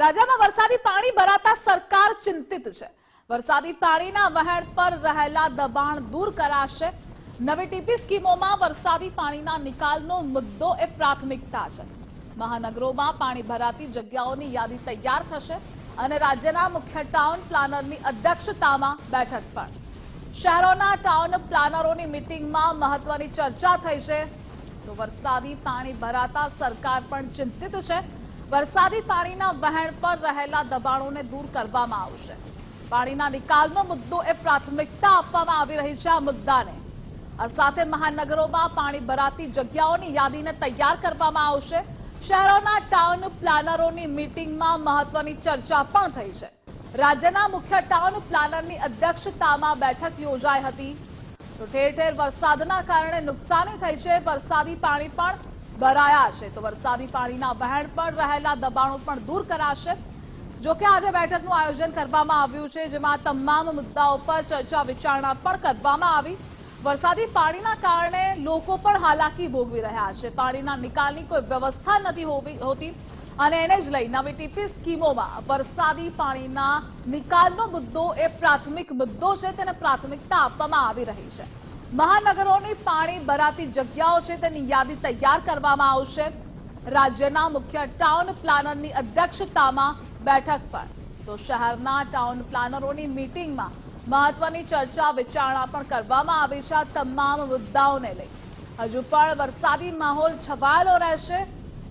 રાજ્યમાં વરસાદી પાણી ભરાતા સરકાર ચિંતિત છે. વરસાદી પાણીના વહેણ પર રહેલા દબાણ દૂર કરાશે. નવી ટીપી સ્કીમોમાં વરસાદી પાણીના નિકાલનો મુદ્દો એ પ્રાથમિકતા છે. મહાનગરોમાં પાણી ભરાતી જગ્યાઓની યાદી તૈયાર થશે અને રાજ્યના મુખ્ય ટાઉન પ્લાનરની અધ્યક્ષતામાં બેઠક પણ. શહેરોના ટાઉન પ્લાનરોની મિટિંગમાં મહત્વની ચર્ચા થઈ છે. તો વરસાદી પાણી ભરાતા સરકાર પણ ચિંતિત છે. વરસાદી પાણીના વહેણ પર રહેલા દબાણોને દૂર કરવામાં આવશે. પાણીના નિકાલનો મુદ્દો એ પ્રાથમિકતા આપવામાં આવી રહી છે આ મુદ્દાને. આ સાથે મહાનગરોમાં પાણી ભરાતી જગ્યાઓની યાદીને તૈયાર કરવામાં આવશે. શહેરોના ટાઉન પ્લાનરોની મિટિંગમાં મહત્વની ચર્ચા પણ થઈ છે. રાજ્યના મુખ્ય ટાઉન પ્લાનરની અધ્યક્ષતામાં બેઠક યોજાઈ હતી. તો ઠેર ઠેર વરસાદના કારણે નુકસાની થઈ છે. વરસાદી પાણી પણ ભરાયા છે. તો વરસાદી પાણીના વહેણ પર રહેલા દબાણો પણ દૂર કરાશે. જોકે આજે બેઠકનું આયોજન કરવામાં આવ્યું છે, જેમાં તમામ મુદ્દાઓ પર ચર્ચા વિચારણા પણ કરવામાં આવી. વરસાદી પાણીના કારણે લોકો પણ હાલાકી ભોગવી રહ્યા છે. પાણીના નિકાલની કોઈ વ્યવસ્થા નથી હોતી અને એને જ લઈ નવી ટીપી સ્કીમોમાં વરસાદી પાણીના નિકાલનો મુદ્દો એ પ્રાથમિક મુદ્દો છે, તેને પ્રાથમિકતા આપવામાં આવી રહી છે. મહાનગરોની પાણી ભરાતી જગ્યાઓ છે તેની યાદી તૈયાર કરવામાં આવશે. રાજ્યના મુખ્ય ટાઉન પ્લાનરની અધ્યક્ષતામાં બેઠક પણ તો શહેરના ટાઉન પ્લાનરોની મીટિંગમાં મહત્વની ચર્ચા વિચારણા પણ કરવામાં આવી છે આ તમામ મુદ્દાઓને લઈ. હજુ પણ વરસાદી માહોલ છવાયેલો રહેશે.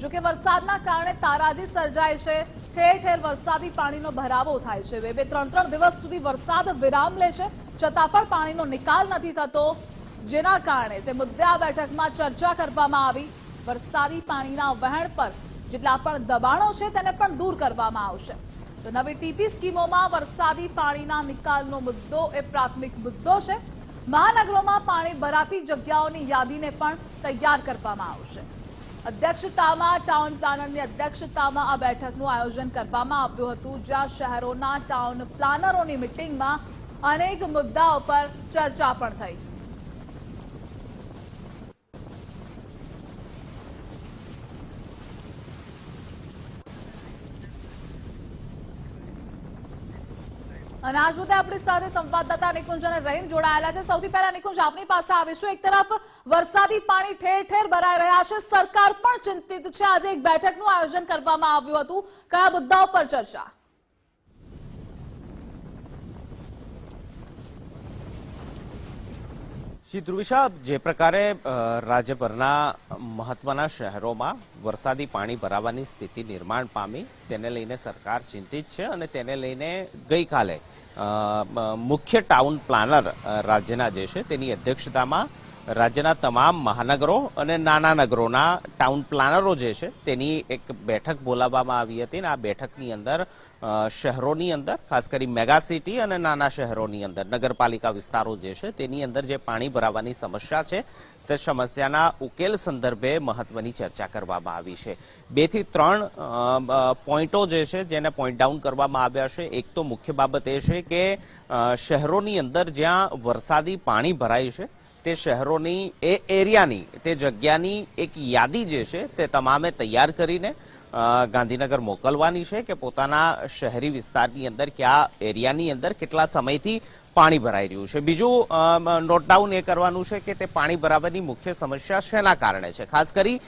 જો કે વરસાદના કારણે તારાજી સર્જાય છે. ઠેર ઠેર વરસાદી પાણીનો ભરાવો થાય છે. બે બે ત્રણ ત્રણ દિવસ સુધી વરસાદ વિરામ લે છે. છતાં પણ પાણીનો નિકાલ નથી થતો, જેના કારણે તે મુદ્દે આ બેઠકમાં ચર્ચા કરવામાં આવી. વરસાદી પાણીના વહેણ પર જેટલા પણ દબાણો છે તેને પણ દૂર કરવામાં આવશે. તો નવી ટીપી સ્કીમોમાં વરસાદી પાણીના નિકાલનો મુદ્દો એ પ્રાથમિક મુદ્દો છે. મહાનગરોમાં પાણી ભરાતી જગ્યાઓની યાદીને પણ તૈયાર કરવામાં આવશે. અધ્યક્ષતામાં ટાઉન પ્લાનરની અધ્યક્ષતામાં આ બેઠકનું આયોજન કરવામાં આવ્યું હતું, જ્યાં શહેરોના ટાઉન પ્લાનરોની મિટિંગમાં અનેક મુદ્દાઓ પર ચર્ચા પણ થઈ. અને આજ મુદ્દે આપણી સાથે સંવાદદાતા નિકુંજ અને રહીમ જોડાયેલા છે. સૌથી પહેલા નિકુંજ, આપની પાસે આવીશું. એક તરફ વરસાદી પાણી ઠેર ઠેર ભરાઈ રહ્યા છે. સરકાર પણ ચિંતિત છે. આજે એક બેઠકનું આયોજન કરવામાં આવ્યું હતું. કયા મુદ્દાઓ પર ચર્ચા? શ્રી ધ્રુવિશા જે પ્રકારે રાજ્યભરના મહત્વના શહેરોમાં વરસાદી પાણી ભરાવાની સ્થિતિ નિર્માણ પામી, તેને લઈને સરકાર ચિંતિત છે અને તેને લઈને ગઈકાલે મુખ્ય ટાઉન પ્લાનર રાજ્યના જે છે, તેની અધ્યક્ષતામાં રાજ્યના તમામ મહાનગરો અને નાના નગરોના ટાઉન પ્લાનરો જે છે, તેની એક બેઠક બોલાવવામાં આવી હતી અને આ બેઠકની અંદર શહેરોની અંદર, ખાસ કરી મેગા સિટી અને નાના શહેરોની અંદર, નગરપાલિકા વિસ્તારો જે છે, તેની અંદર જે પાણી ભરાવાની સમસ્યા છે, તે સમસ્યાના ઉકેલ સંદર્ભે મહત્વની ચર્ચા કરવામાં આવી છે. બેથી ત્રણ પોઈન્ટો જે છે, જેને પોઈન્ટ ડાઉન કરવામાં આવ્યા છે, એક તો મુખ્ય બાબત એ છે કે શહેરોની અંદર જ્યાં વરસાદી પાણી ભરાય છે તે શહેરોની, એ એરિયાની, તે જગ્યાની એક યાદી જે છે તે તમામે તૈયાર કરીને ગાંધીનગર મોકલવાની છે કે પોતાના શહેરી વિસ્તારની અંદર કયા એરિયાની અંદર કેટલા સમયથી પાણી ભરાઈ રહ્યું છે. બીજું નોટ ડાઉન એ કરવાનું છે કે તે પાણી ભરાવાની મુખ્ય સમસ્યા શેના કારણે છે? ખાસ કરી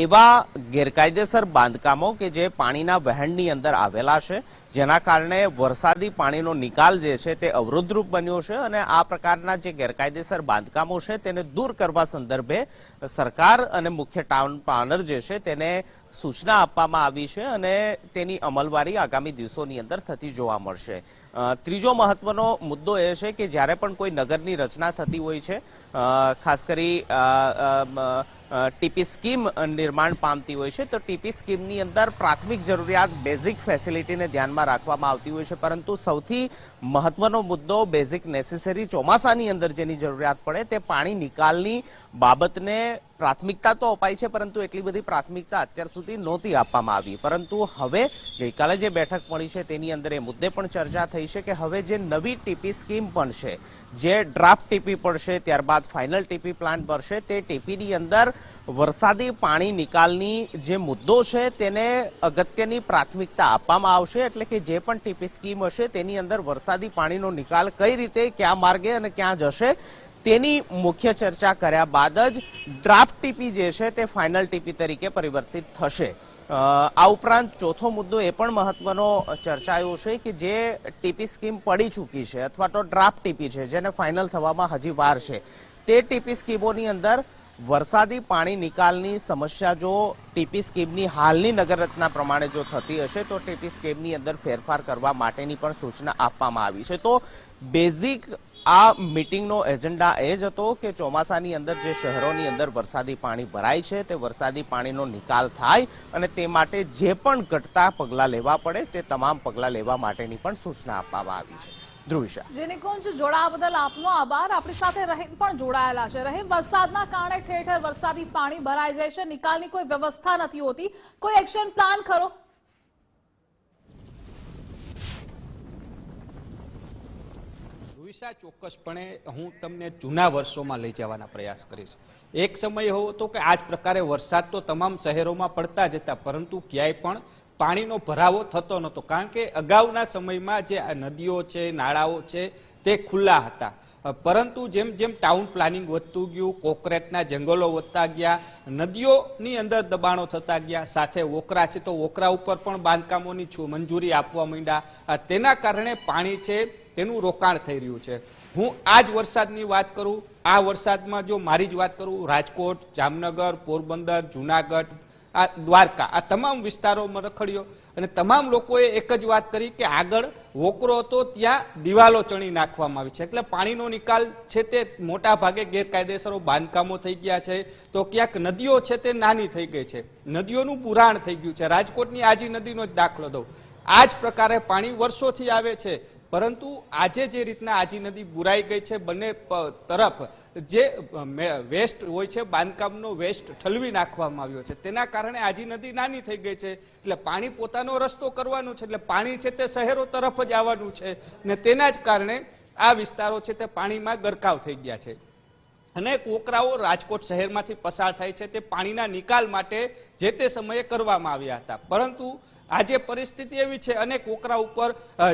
એવા ગેરકાયદેસર બાંધકામો કે જે પાણીના વહેણની અંદર આવેલા છે, જેના કારણે વરસાદી પાણીનો નિકાલ જે છે તે અવરોધરૂપ બન્યો છે અને આ પ્રકારના જે ગેરકાયદેસર બાંધકામો છે તેને દૂર કરવા સંદર્ભે સરકાર અને મુખ્ય ટાઉન પ્લાનર જે છે તેને સૂચના આપવામાં આવી છે અને તેની અમલવારી આગામી દિવસોની અંદર થતી જોવા મળશે. ત્રીજો મહત્વનો મુદ્દો એ છે કે જ્યારે પણ કોઈ નગરની રચના થતી હોય છે ખાસ કરી ટીપી સ્કીમ નિર્માણ પામતી હોય છે. તો ટીપી સ્કીમની અંદર પ્રાથમિક જરૂરિયાત બેઝિક ફેસિલિટીને ધ્યાનમાં રાખવામાં આવતી હોય છે. પરંતુ સૌથી મહત્વનો મુદ્દો બેઝિક નેસેસરી ચોમાસાની અંદર જેની જરૂરિયાત પડે તે પાણી નિકાલની બાબતને પ્રાથમિકતા તો અપાઈ છે, પરંતુ એટલી બધી પ્રાથમિકતા અત્યાર સુધી નહોતી આપવામાં આવી. પરંતુ હવે ગઈકાલે જે બેઠક મળી છે, તેની અંદર એ મુદ્દે પણ ચર્ચા થઈ છે કે હવે જે નવી ટીપી સ્કીમ પણ છે જે ડ્રાફ્ટ ટીપી પડશે, ત્યારબાદ ફાઇનલ ટીપી પ્લાન્ટ ભરશે તે ટીપીની અંદર વરસાદી પાણી નિકાલની જે મુદ્દો છે, તેને અગત્યની પ્રાથમિકતા આપવામાં આવશે. એટલે કે જે પણ ટીપી સ્કીમ હશે, તેની અંદર વરસાદી પાણીનો નિકાલ કઈ રીતે, ક્યાં માર્ગે અને ક્યાં જશે તેની મુખ્ય ચર્ચા કર્યા બાદ જ ડ્રાફ્ટ ટીપી જે છે તે ફાઇનલ ટીપી તરીકે પરિવર્તિત થશે. આ ઉપરાંત ચોથો મુદ્દો એ પણ મહત્વનો ચર્ચાયો છે કે જે ટીપી સ્કીમ પડી ચૂકી છે અથવા તો ડ્રાફ્ટ ટીપી છે જેને ફાઇનલ થવામાં હજી વાર છે. તે ટીપી સ્કીમોની અંદર વરસાદી પાણી નિકાલની સમસ્યા જો ટીપી સ્કીમની હાલની નગરરચના પ્રમાણે જો થતી હશે તો ટીપી સ્કીમની અંદર ફેરફાર કરવા માટેની પણ સૂચના આપવામાં આવી છે. તો બેઝિક આ મીટિંગનો એજન્ડા એ જ હતો કે ચોમાસાની અંદર જે શહેરોની અંદર વરસાદી પાણી ભરાય છે, તે વરસાદી પાણીનો નિકાલ થાય અને તે માટે જે પણ ઘટતા પગલાં લેવા પડે, તે તમામ પગલાં લેવા માટેની પણ સૂચના આપવામાં આવી છે. ધ્રુવિશા. જે નિકુંજ જોડાવા બદલ આપનો આભાર. આપણી સાથે રહીમ પણ જોડાયેલા છે. રહીમ, વરસાદના કારણે ઠેર વરસાદી પાણી ભરાઈ જાય છે. નિકાલની કોઈ વ્યવસ્થા નથી હોતી. કોઈ એક્શન પ્લાન ખરો? લુઈસા ચોક્કસપણે હું તમને જૂના વર્ષોમાં લઈ જવાના પ્રયાસ કરીશ. એક સમય એવો હતો કે આ જ પ્રકારે વરસાદ તો તમામ શહેરોમાં પડતા જ હતા, પરંતુ ક્યાંય પણ પાણીનો ભરાવો થતો નહોતો, કારણ કે અગાઉના સમયમાં જે નદીઓ છે, નાળાઓ છે, તે ખુલ્લા હતા. પરંતુ જેમ જેમ ટાઉન પ્લાનિંગ વધતું ગયું, કોકરેટના જંગલો વધતા ગયા, નદીઓની અંદર દબાણો થતા ગયા, સાથે વોકરા છે તો વોકરા ઉપર પણ બાંધકામોની મંજૂરી આપવા માંડ્યા. તેના કારણે પાણી છે તેનું રોકાણ થઈ રહ્યું છે. હું આ જ વરસાદની વાત કરું, આ વરસાદમાં જો મારી જ વાત કરું, રાજકોટ, જામનગર, પોરબંદર, જુનાગઢ, આ દ્વારકા, આ તમામ વિસ્તારોમાં રખડ્યો. અને તમામ લોકોએ એક જ વાત કરી કે આગળ વોકરો હતો ત્યાં દિવાલો ચણી નાખવામાં આવી છે. એટલે પાણીનો નિકાલ છે તે મોટા ભાગે ગેરકાયદેસરો બાંધકામો થઈ ગયા છે. તો ક્યાંક નદીઓ છે તે નાની થઈ ગઈ છે. નદીઓનું પુરાણ થઈ ગયું છે. રાજકોટની આજી નદીનો જ દાખલો દઉં. આ જ પ્રકારે પાણી વર્ષોથી આવે છે. પરંતુ આજે જે રીતના આજી નદી બુરાઈ ગઈ છે, બંને તરફ જે વેસ્ટ હોય છે, બાંધકામનો વેસ્ટ ઠલવી નાખવામાં આવ્યો છે. તેના કારણે આજી નદી નાની થઈ ગઈ છે. એટલે પાણી પોતાનો રસ્તો કરવાનું છે, એટલે પાણી છે તે શહેરો તરફ જ આવવાનું છે ને તેના જ કારણે આ વિસ્તારો છે તે પાણીમાં ગરકાવ થઈ ગયા છે. અને કોકરાઓ રાજકોટ શહેરમાંથી પસાર થાય છે તે પાણીના નિકાલ માટે જે તે સમયે કરવામાં આવ્યા હતા. પરંતુ આજે પરિસ્થિતિ એવી છે, અનેક વોકરા ઉપર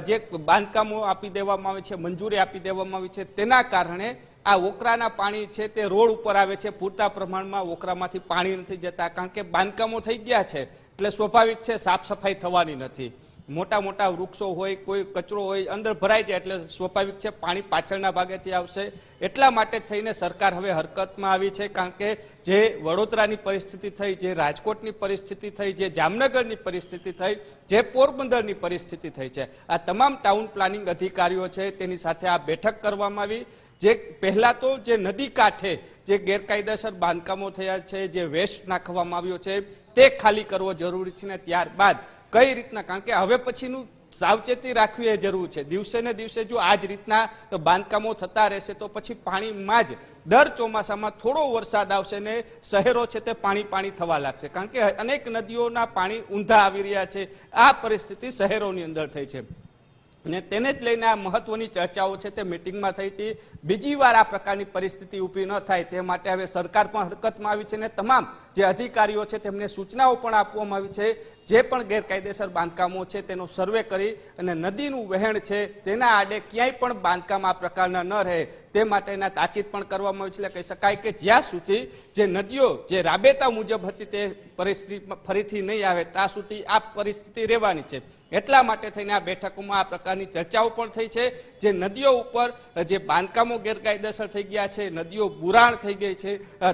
જે બાંધકામો આપી દેવામાં આવે છે, મંજૂરી આપી દેવામાં આવી છે, તેના કારણે આ વોકરાના પાણી છે તે રોડ ઉપર આવે છે, પૂરતા પ્રમાણમાં વોકરામાંથી પાણી નથી જતા, કારણ કે બાંધકામો થઈ ગયા છે, એટલે સ્વાભાવિક છે, સાફ સફાઈ થવાની નથી. મોટા મોટા વૃક્ષો હોય, કોઈ કચરો હોય, અંદર ભરાઈ જાય એટલે સ્વાભાવિક છે, પાણી પાછળના ભાગેથી આવશે. એટલા માટે થઈને સરકાર હવે હરકતમાં આવી છે, કારણ કે જે વડોદરાની પરિસ્થિતિ થઈ, જે રાજકોટની પરિસ્થિતિ થઈ, જે જામનગરની પરિસ્થિતિ થઈ, જે પોરબંદરની પરિસ્થિતિ થઈ છે. આ તમામ ટાઉન પ્લાનિંગ અધિકારીઓ છે, તેની સાથે આ બેઠક કરવામાં આવી. જે પહેલા તો જે નદી કાંઠે જે ગેરકાયદેસર બાંધકામો થયા છે, જે વેસ્ટ નાખવામાં આવ્યો છે તે ખાલી કરવો જરૂરી છે ને ત્યારબાદ કઈ રીતના? કારણ કે હવે પછીનું સાવચેતી રાખવી એ જરૂર છે. દિવસે ને દિવસે જો આ જ રીતના બાંધકામો થતા રહેશે તો પછી પાણીમાં જ દર ચોમાસામાં થોડો વરસાદ આવશે ને શહેરો છે તે પાણી પાણી થવા લાગશે. કારણ કે અનેક નદીઓના પાણી ઊંધા આવી રહ્યા છે. આ પરિસ્થિતિ શહેરોની અંદર થઈ છે. અને તેને જ લઈને આ મહત્વની ચર્ચાઓ છે તે મિટિંગમાં થઈ હતી. બીજી વાર આ પ્રકારની પરિસ્થિતિ ઊભી ન થાય તે માટે હવે સરકાર પણ હરકતમાં આવી છે અને તમામ જે અધિકારીઓ છે તેમને સૂચનાઓ પણ આપવામાં આવી છે. જે પણ ગેરકાયદેસર બાંધકામો છે તેનો સર્વે કરી અને નદીનું વહેણ છે તેના આડે ક્યાંય પણ બાંધકામ આ પ્રકારના ન રહે તે માટેના તાકીદ પણ કરવામાં આવી છે. એટલે કહી શકાય કે જ્યાં સુધી જે નદીઓ જે રાબેતા મુજબ હતી તે પરિસ્થિતિ ફરીથી નહીં આવે, ત્યાં સુધી આ પરિસ્થિતિ રહેવાની છે. એટલા માટે થઈને આ બેઠકોમાં આ પ્રકારની ચર્ચાઓ પણ થઈ છે. જે નદીઓ ઉપર જે બાંધકામો ગેરકાયદેસર થઈ ગયા છે, નદીઓ બુરાણ થઈ ગઈ છે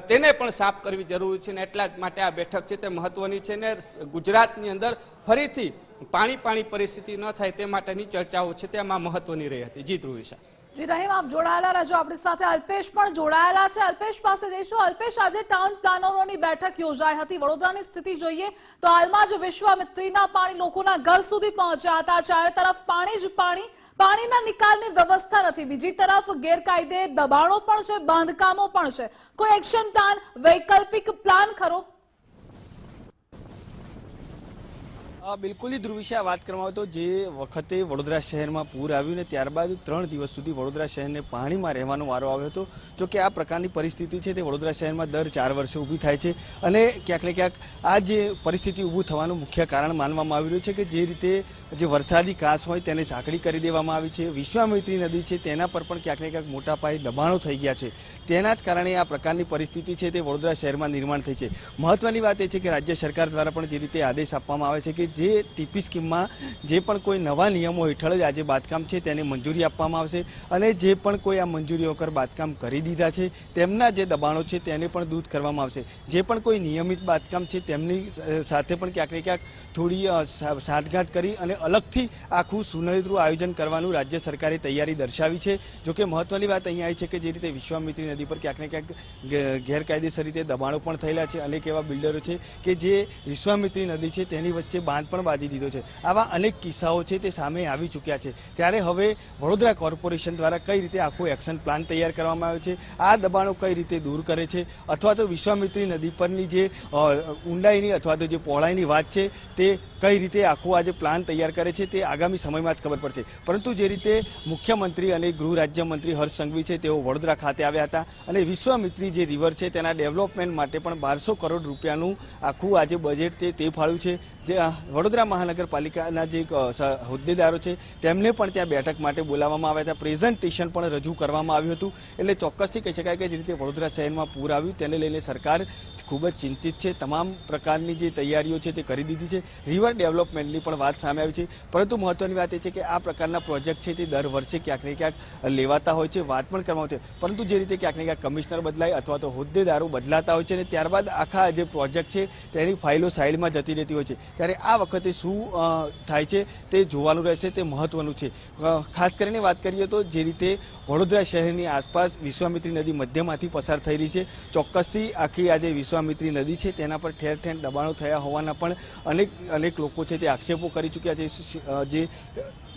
તેને પણ સાફ કરવી જરૂરી છે ને એટલા માટે આ બેઠક છે તે મહત્વની છે ને ગુજરાતની અંદર ફરીથી પાણી પાણી પરિસ્થિતિ ન થાય તે માટેની ચર્ચાઓ છે તેમાં મહત્વની રહી હતી. જી ધ્રુવિશા જી રહીમ આપ જોડાયેલા રહેજો. આપણી સાથે અલ્પેશ પણ જોડાયેલા છે. અલ્પેશ પાસે જઈશું. અલ્પેશ, આજે ટાઉન પ્લાનરોની બેઠક યોજાઈ હતી. વડોદરાની સ્થિતિ જોઈએ તો હાલમાં જ વિશ્વામિત્રીના પાણી લોકોના ઘર સુધી પહોંચ્યા હતા. ચારે તરફ પાણી જ પાણી, પાણીના નિકાલની વ્યવસ્થા નથી. બીજી તરફ ગેરકાયદે દબાણો પણ છે, બાંધકામો પણ છે. કોઈ એક્શન પ્લાન, વૈકલ્પિક પ્લાન ખરો? બિલકુલ ધ્રુવ વિશે વાત કરવામાં આવે તો જે વખતે વડોદરા શહેરમાં પૂર આવ્યું ને ત્યારબાદ ત્રણ દિવસ સુધી વડોદરા શહેરને પાણીમાં રહેવાનો વારો આવ્યો હતો. જો કે આ પ્રકારની પરિસ્થિતિ છે તે વડોદરા શહેરમાં દર ચાર વર્ષે ઊભી થાય છે અને ક્યાંક ક્યાંક આ જે પરિસ્થિતિ ઊભું થવાનું મુખ્ય કારણ માનવામાં આવી રહ્યું છે કે જે રીતે જે વરસાદી કાસ હોય તેને સાંકડી કરી દેવામાં આવી છે. વિશ્વામિત્રી નદી છે તેના પર પણ ક્યાંક ક્યાંક મોટા પાયે દબાણો થઈ ગયા છે. તેના જ કારણે આ પ્રકારની પરિસ્થિતિ છે તે વડોદરા શહેરમાં નિર્માણ થઈ છે. મહત્વની વાત એ છે કે રાજ્ય સરકાર દ્વારા પણ જે રીતે આદેશ આપવામાં આવે છે કે જે ટીપી સ્કીમમાં જે પણ કોઈ નવા નિયમો હેઠળ જ આજે બાંધકામ છે તેને મંજૂરી આપવામાં આવશે અને જે પણ કોઈ આ મંજૂરીઓ વગર બાંધકામ કરી દીધા છે, તેમના જે દબાણો છે તેને પણ દૂર કરવામાં આવશે. જે પણ કોઈ નિયમિત બાંધકામ છે તેમની સાથે પણ ક્યાંક ને ક્યાંક થોડી સાંઠગાંઠ કરી અને અલગથી આખું સુનહેરું આયોજન કરવાનું રાજ્ય સરકારે તૈયારી દર્શાવી છે. જોકે મહત્વની વાત અહીંયા આવી છે કે જે રીતે વિશ્વામિત્રી નદી પર ક્યાંક ને ક્યાંક ગેરકાયદેસર રીતે દબાણો પણ થયેલા છે. અનેક એવા બિલ્ડરો છે કે જે વિશ્વામિત્રી નદી છે તેની વચ્ચે બાંધ પણ બાંધી દીધો છે. આવા અનેક કિસ્સાઓ છે તે સામે આવી ચૂક્યા છે. ત્યારે હવે વડોદરા કોર્પોરેશન દ્વારા કઈ રીતે આખો એક્શન પ્લાન તૈયાર કરવામાં આવ્યો છે? આ દબાણો કઈ રીતે દૂર કરે છે? અથવા તો વિશ્વામિત્રી નદી પરની જે ઊંડાઈની અથવા તો જે પહોળાઈની વાત છે, તે કઈ રીતે આખો આ જે પ્લાન તૈયાર કરે છે તે આગામી સમયમાં જ ખબર પડશે. પરંતુ જે રીતે મુખ્યમંત્રી અને ગૃહ રાજ્યમંત્રી હર્ષ સંઘવી છે તેઓ વડોદરા ખાતે આવ્યા હતા અને વિશ્વામિત્રી જે રિવર છે તેના ડેવલપમેન્ટ માટે પણ બારસો કરોડ રૂપિયાનું આખું આજે બજેટ તે ફાળ્યું છે. જે વડોદરા મહાનગરપાલિકાના જે હોદ્દેદારો છે, તેમને પણ ત્યાં બેઠક માટે બોલાવવામાં આવ્યા હતા. પ્રેઝન્ટેશન પણ રજૂ કરવામાં આવ્યું હતું. એટલે ચોક્કસથી કહી શકાય કે જે રીતે વડોદરા શહેરમાં પૂર આવ્યું, તેને લઈને સરકાર ખૂબ જ ચિંતિત છે. તમામ પ્રકારની જે તૈયારીઓ છે તે કરી દીધી છે. રિવર ડેવલપમેન્ટની પણ વાત સામે આવી છે. પરંતુ મહત્વની વાત એ છે કે આ પ્રકારના પ્રોજેક્ટ છે તે દર વર્ષે ક્યાંક ને ક્યાંક લેવાતા હોય છે, વાત પણ કરવામાં છે. પરંતુ જે રીતે ક્યાંક ને ક્યાંક કમિશનર બદલાય અથવા તો હોદ્દેદારો બદલાતા હોય છે અને ત્યારબાદ આખા જે પ્રોજેક્ટ છે તેની ફાઇલો સાઈડમાં જતી રહેતી હોય છે. ત્યારે આ વખતે શું થાય છે તે જોવાનું રહેશે, તે મહત્વનું છે. ખાસ કરીને વાત કરીએ તો જે રીતે વડોદરા શહેરની આસપાસ વિશ્વામિત્રી નદી મધ્યમાંથી પસાર થઈ રહી છે. ચોક્કસથી આખી આજે જે વિશ્વામિત્રી નદી છે, તેના પર ઠેર ઠેર દબાણો થયા હોવાના પણ અનેક અનેક લોકો છે તે આક્ષેપો કરી ચૂક્યા છે. જે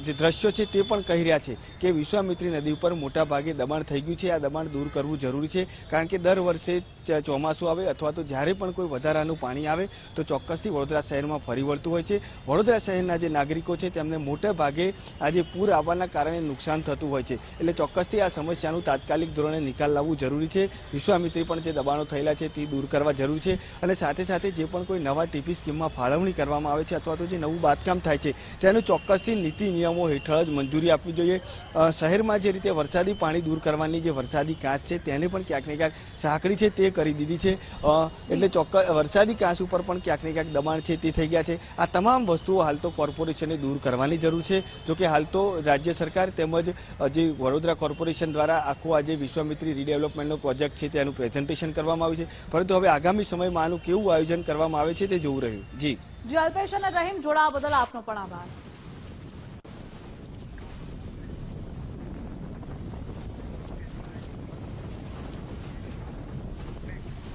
જે દ્રશ્યો છે તે પણ કહી રહ્યા છે કે વિશ્વામિત્રી નદી ઉપર મોટા ભાગે દબાણ થઈ ગયું છે. આ દબાણ દૂર કરવું જરૂરી છે કારણ કે દર વર્ષે ચોમાસું આવે અથવા તો જ્યારે પણ કોઈ વધારાનું પાણી આવે તો ચોક્કસથી વડોદરા શહેરમાં ફરી વળતું હોય છે. વડોદરા શહેરના જે નાગરિકો છે તેમને મોટે ભાગે આજે પૂર આવવાના કારણે નુકસાન થતું હોય છે. એટલે ચોક્કસથી આ સમસ્યાનું તાત્કાલિક ધોરણે નિકાલ લાવવું જરૂરી છે. વિશ્વામિત્રી પણ જે દબાણો થયેલા છે તે દૂર કરવા જરૂરી છે. અને સાથે સાથે જે પણ કોઈ નવા ટીપી સ્કીમમાં ફાળવણી કરવામાં આવે છે અથવા તો જે નવું બાંધકામ થાય છે તેનું ચોક્કસથી નીતિ નિયમો હેઠળ જ મંજૂરી આપવી જોઈએ. શહેરમાં જે રીતે વરસાદી પાણી દૂર કરવાની જે વરસાદી કાંસ છે, તેને પણ ક્યાંક ને ક્યાંક સાંકળી છે તે કરી દીધી છે. એટલે ચોક્કસ વરસાદી કાંસ ઉપર પણ ક્યાંક ક્યાંક દબાણ છે તે થઈ ગયા છે. આ તમામ વસ્તુઓ હાલ તો કોર્પોરેશને દૂર કરવાની જરૂર છે. જોકે હાલ તો રાજ્ય સરકાર તેમજ જે વડોદરા કોર્પોરેશન દ્વારા આખો આજે વિશ્વામિત્રી રીડેવલપમેન્ટનો પ્રોજેક્ટ છે તેનું પ્રેઝન્ટેશન કરવામાં આવ્યું છે. પરંતુ હવે આગામી સમયમાં આનું કેવું આયોજન કરવામાં આવે છે તે જોવું રહ્યું. જી. જી અલ્પેશ અને રહીમ જોડાવા બદલ આપનો પણ આભાર.